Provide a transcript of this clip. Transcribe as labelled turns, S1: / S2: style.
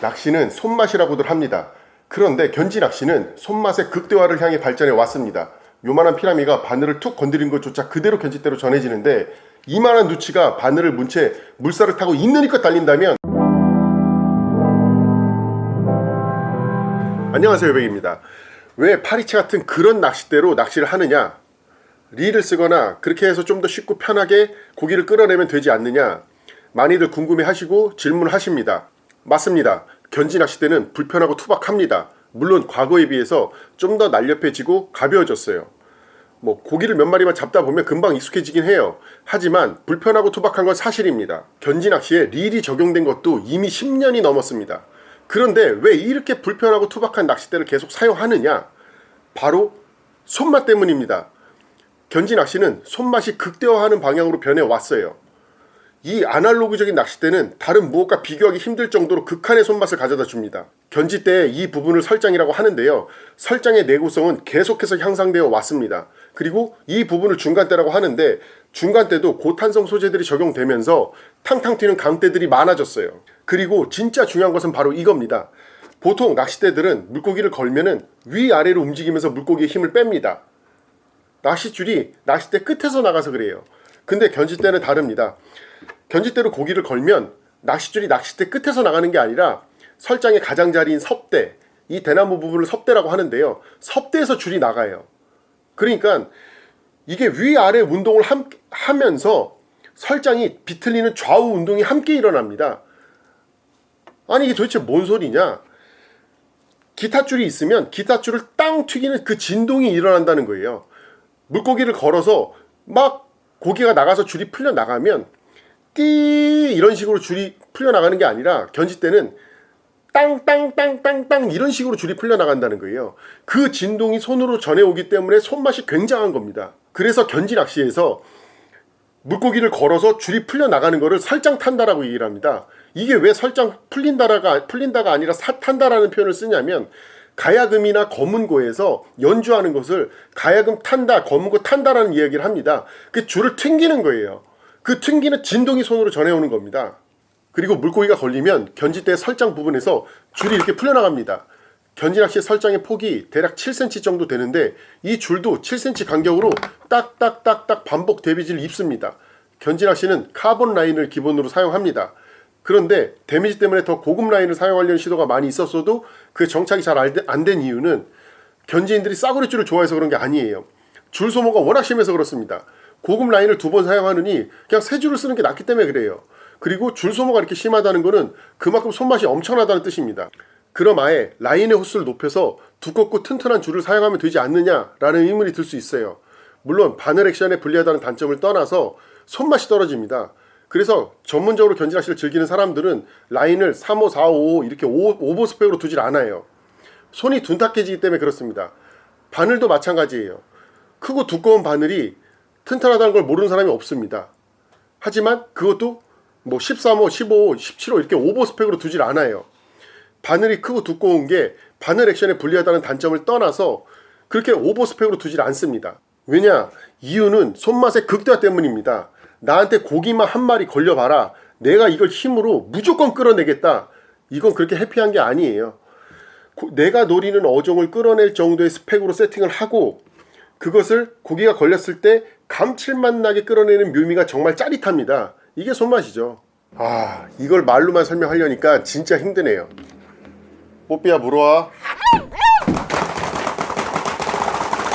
S1: 낚시는 손맛이라고들 합니다. 그런데 견지 낚시는 손맛의 극대화를 향해 발전해 왔습니다. 요만한 피라미가 바늘을 툭 건드린 것조차 그대로 견지대로 전해지는데 이만한 누치가 바늘을 문 채 물살을 타고 있는 이껏 달린다면 안녕하세요 여백입니다. 왜 파리채 같은 그런 낚싯대로 낚시를 하느냐? 릴을 쓰거나 그렇게 해서 좀 더 쉽고 편하게 고기를 끌어내면 되지 않느냐? 많이들 궁금해 하시고 질문을 하십니다. 맞습니다. 견지 낚싯대는 불편하고 투박합니다. 물론 과거에 비해서 좀 더 날렵해지고 가벼워졌어요. 뭐 고기를 몇 마리만 잡다 보면 금방 익숙해지긴 해요. 하지만 불편하고 투박한 건 사실입니다. 견지 낚시에 릴이 적용된 것도 이미 10년이 넘었습니다. 그런데 왜 이렇게 불편하고 투박한 낚싯대를 계속 사용하느냐? 바로 손맛 때문입니다. 견지 낚시는 손맛이 극대화하는 방향으로 변해 왔어요. 이 아날로그적인 낚싯대는 다른 무엇과 비교하기 힘들 정도로 극한의 손맛을 가져다 줍니다. 견지대의 이 부분을 설장이라고 하는데요. 설장의 내구성은 계속해서 향상되어 왔습니다. 그리고 이 부분을 중간대라고 하는데 중간대도 고탄성 소재들이 적용되면서 탕탕 튀는 강대들이 많아졌어요. 그리고 진짜 중요한 것은 바로 이겁니다. 보통 낚싯대들은 물고기를 걸면은 위아래로 움직이면서 물고기의 힘을 뺍니다. 낚싯줄이 낚싯대 끝에서 나가서 그래요. 근데 견지대는 다릅니다. 견지대로 고기를 걸면 낚싯줄이 낚싯대 끝에서 나가는 게 아니라 설장의 가장자리인 섭대, 이 대나무 부분을 섭대라고 하는데요. 섭대에서 줄이 나가요. 그러니까 이게 위아래 운동을 함, 하면서 설장이 비틀리는 좌우 운동이 함께 일어납니다. 아니 이게 도대체 뭔 소리냐? 기타줄이 있으면 기타줄을 땅 튀기는 그 진동이 일어난다는 거예요. 물고기를 걸어서 막 고기가 나가서 줄이 풀려 나가면 띠 이런 식으로 줄이 풀려 나가는 게 아니라 견지대는 땅땅땅땅땅 이런 식으로 줄이 풀려 나간다는 거예요. 그 진동이 손으로 전해오기 때문에 손맛이 굉장한 겁니다. 그래서 견지 낚시에서 물고기를 걸어서 줄이 풀려 나가는 거를 설장 탄다라고 얘기를 합니다. 이게 왜 설장 풀린다라가 풀린다가 아니라 사 탄다라는 표현을 쓰냐면 가야금이나 검은고에서 연주하는 것을 가야금 탄다, 검은고 탄다라는 이야기를 합니다. 그 줄을 튕기는 거예요. 그 튕기는 진동이 손으로 전해오는 겁니다. 그리고 물고기가 걸리면 견지대 설장 부분에서 줄이 이렇게 풀려나갑니다. 견지낚시의 설장의 폭이 대략 7cm 정도 되는데 이 줄도 7cm 간격으로 딱딱딱딱 반복 데미지를 입습니다. 견지낚시는 카본 라인을 기본으로 사용합니다. 그런데 데미지 때문에 더 고급 라인을 사용하려는 시도가 많이 있었어도 그 정착이 잘 안 된 이유는 견지인들이 싸구려 줄을 좋아해서 그런 게 아니에요. 줄 소모가 워낙 심해서 그렇습니다. 고급 라인을 두 번 사용하느니 그냥 세 줄을 쓰는 게 낫기 때문에 그래요. 그리고 줄 소모가 이렇게 심하다는 것은 그만큼 손맛이 엄청나다는 뜻입니다. 그럼 아예 라인의 호수를 높여서 두껍고 튼튼한 줄을 사용하면 되지 않느냐라는 의문이 들 수 있어요. 물론 바늘 액션에 불리하다는 단점을 떠나서 손맛이 떨어집니다. 그래서 전문적으로 견지낚시를 즐기는 사람들은 라인을 3호, 4호, 5호 이렇게 오, 오버 스펙으로 두질 않아요. 손이 둔탁해지기 때문에 그렇습니다. 바늘도 마찬가지예요. 크고 두꺼운 바늘이 튼튼하다는 걸 모르는 사람이 없습니다. 하지만 그것도 뭐 13호, 15호, 17호 이렇게 오버 스펙으로 두질 않아요. 바늘이 크고 두꺼운 게 바늘 액션에 불리하다는 단점을 떠나서 그렇게 오버 스펙으로 두질 않습니다. 왜냐? 이유는 손맛의 극대화 때문입니다. 나한테 고기만 한 마리 걸려봐라. 내가 이걸 힘으로 무조건 끌어내겠다. 이건 그렇게 해피한 게 아니에요. 고- 내가 노리는 어종을 끌어낼 정도의 스펙으로 세팅을 하고 그것을 고기가 걸렸을 때 감칠맛 나게 끌어내는 묘미가 정말 짜릿합니다. 이게 손맛이죠. 아, 이걸 말로만 설명하려니까 진짜 힘드네요. 뽀삐야 물어와.